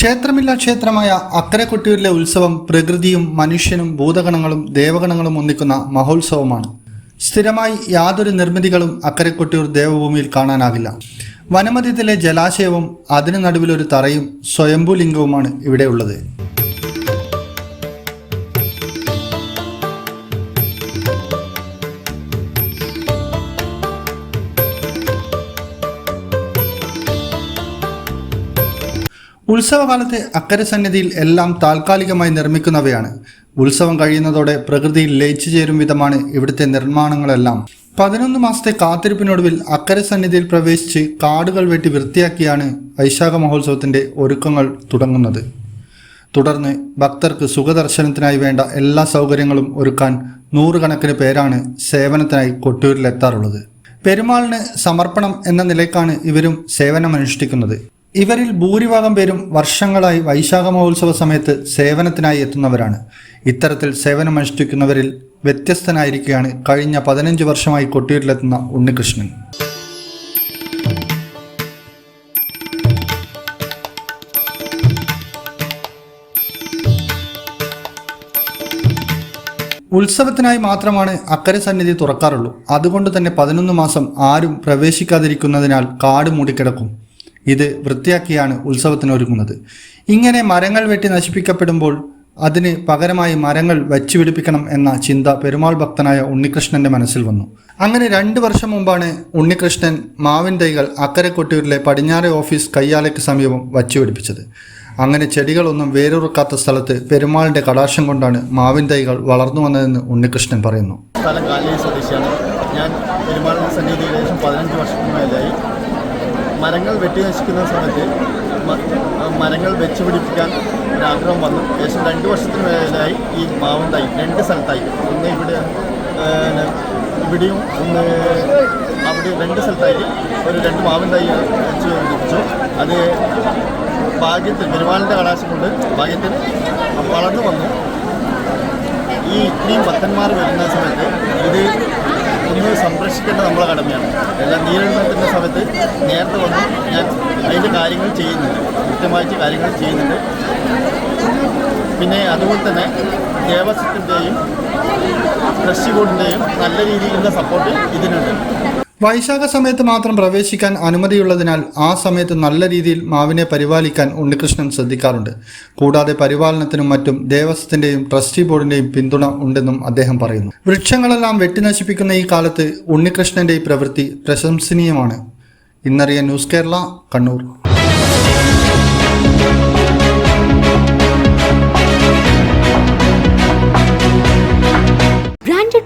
ക്ഷേത്രമില്ല ക്ഷേത്രമായ അക്കരക്കൊട്ടിയൂരിലെ ഉത്സവം പ്രകൃതിയും മനുഷ്യനും ഭൂതഗണങ്ങളും ദേവഗണങ്ങളും ഒന്നിക്കുന്ന മഹോത്സവമാണ്. സ്ഥിരമായി യാതൊരു നിർമ്മിതികളും അക്കരക്കൊട്ടിയൂർ ദേവഭൂമിയിൽ കാണാനാകില്ല. വനമധ്യത്തിലെ ജലാശയവും അതിനു നടുവിലൊരു തറയും സ്വയംഭൂലിംഗവുമാണ് ഇവിടെയുള്ളത്. ഉത്സവകാലത്തെ അക്കരെ സന്നിധിയിൽ എല്ലാം താൽക്കാലികമായി നിർമ്മിക്കുന്നവയാണ്. ഉത്സവം കഴിയുന്നതോടെ പ്രകൃതിയിൽ ലയിച്ചു ചേരും വിധമാണ് ഇവിടുത്തെ നിർമ്മാണങ്ങളെല്ലാം. പതിനൊന്ന് മാസത്തെ കാത്തിരിപ്പിനൊടുവിൽ അക്കരെ സന്നിധിയിൽ പ്രവേശിച്ച് കാടുകൾ വെട്ടി വൃത്തിയാക്കിയാണ് വൈശാഖ മഹോത്സവത്തിന്റെ ഒരുക്കങ്ങൾ തുടങ്ങുന്നത്. തുടർന്ന് ഭക്തർക്ക് സുഖദർശനത്തിനായി വേണ്ട എല്ലാ സൗകര്യങ്ങളും ഒരുക്കാൻ നൂറുകണക്കിന് പേരാണ് സേവനത്തിനായി കൊട്ടിയൂരിലെത്താറുള്ളത്. പെരുമാളിന് സമർപ്പണം എന്ന നിലയ്ക്കാണ് ഇവരും സേവനമനുഷ്ഠിക്കുന്നത്. ഇവരിൽ ഭൂരിഭാഗം പേരും വർഷങ്ങളായി വൈശാഖ മഹോത്സവ സമയത്ത് സേവനത്തിനായി എത്തുന്നവരാണ്. ഇത്തരത്തിൽ സേവനം സേവനമനുഷ്ഠിക്കുന്നവരിൽ വ്യത്യസ്തനായിരിക്കുകയാണ് കഴിഞ്ഞ പതിനഞ്ച് വർഷമായി കൊട്ടിയൂരിലെത്തുന്ന ഉണ്ണികൃഷ്ണൻ. ഉത്സവത്തിനായി മാത്രമാണ് അക്കരെ സന്നിധി തുറക്കാറുള്ളൂ. അതുകൊണ്ട് തന്നെ പതിനൊന്ന് മാസം ആരും പ്രവേശിക്കാതിരിക്കുന്നതിനാൽ കാട് മൂടിക്കിടക്കും. ഇത് വൃത്തിയാക്കിയാണ് ഉത്സവത്തിന് ഒരുങ്ങുന്നത്. ഇങ്ങനെ മരങ്ങൾ വെട്ടി നശിപ്പിക്കപ്പെടുമ്പോൾ അതിന് പകരമായി മരങ്ങൾ വച്ചുപിടിപ്പിക്കണം എന്ന ചിന്ത പെരുമാൾ ഭക്തനായ ഉണ്ണികൃഷ്ണന്റെ മനസ്സിൽ വന്നു. അങ്ങനെ രണ്ട് വർഷം മുമ്പാണ് ഉണ്ണികൃഷ്ണൻ മാവിൻ തൈകൾ അക്കരെ കൊട്ടിയൂരിലെ പടിഞ്ഞാറെ ഓഫീസ് കയ്യാലയ്ക്ക് സമീപം വച്ചുപിടിപ്പിച്ചത് അങ്ങനെ ചെടികളൊന്നും വേരുറക്കാത്ത സ്ഥലത്ത് പെരുമാളിന്റെ കടാക്ഷം കൊണ്ടാണ് മാവിൻ തൈകൾ വളർന്നു വന്നതെന്ന് ഉണ്ണികൃഷ്ണൻ പറയുന്നു. സ്വദേശിയാണ്. ഞാൻ പെരുമാളിന്റെ സന്നിധി ഏകദേശം പതിനഞ്ച് മരങ്ങൾ വെട്ടി നശിക്കുന്ന സമയത്ത് മരങ്ങൾ വെച്ച് പിടിപ്പിക്കാൻ ഒരാഗ്രഹം വന്നു. ഏകദേശം രണ്ട് വർഷത്തിന് മേലായി ഈ മാവും തൈ രണ്ട് സ്ഥലത്തായി. ഒന്ന് ഇവിടെ ഇവിടെയും ഒന്ന് അവിടെ രണ്ട് സ്ഥലത്തായി ഒരു രണ്ട് മാവിൻ തൈ വെച്ച് പിടിപ്പിച്ചു. അത് ഭാഗ്യത്തിൽ പെരുമാളിന്റെ കടാശം കൊണ്ട് ഭാഗ്യത്തിൽ വളർന്നു വന്നു. ഈ ഇത്രയും ഭക്തന്മാർ വരുന്ന സമയത്ത് ഇത് ഒന്ന് സംരക്ഷിക്കേണ്ടത് നമ്മളെ കടമയാണ്. എല്ലാം നീരെണ്ണത്തിന്റെ സമയത്ത് നേരത്തെ വന്ന് ഞാൻ അതിന്റെ കാര്യങ്ങൾ ചെയ്യുന്നുണ്ട്. കൃത്യമായിട്ട് കാര്യങ്ങൾ ചെയ്യുന്നുണ്ട്. പിന്നെ അതുപോലെ തന്നെ ദേവസ്വത്തിന്റെയും കൃഷി ബോർഡിന്റെയും നല്ല രീതിയിലുള്ള സപ്പോർട്ട് ഇതിനുണ്ട്. വൈശാഖ സമയത്ത് മാത്രം പ്രവേശിക്കാൻ അനുമതിയുള്ളതിനാൽ ആ സമയത്ത് നല്ല രീതിയിൽ മാവിനെ പരിപാലിക്കാൻ ഉണ്ണികൃഷ്ണൻ ശ്രദ്ധിക്കാറുണ്ട്. കൂടാതെ പരിപാലനത്തിനും മറ്റും ദേവസ്വത്തിന്റെയും ട്രസ്റ്റി ബോർഡിന്റെയും പിന്തുണ ഉണ്ടെന്നും അദ്ദേഹം പറയുന്നു. വൃക്ഷങ്ങളെല്ലാം വെട്ടിനശിപ്പിക്കുന്ന ഈ കാലത്ത് ഉണ്ണികൃഷ്ണന്റെ ഈ പ്രവൃത്തി പ്രശംസനീയമാണ്. ഇന്നറിയ ന്യൂസ് കേരള കണ്ണൂർ.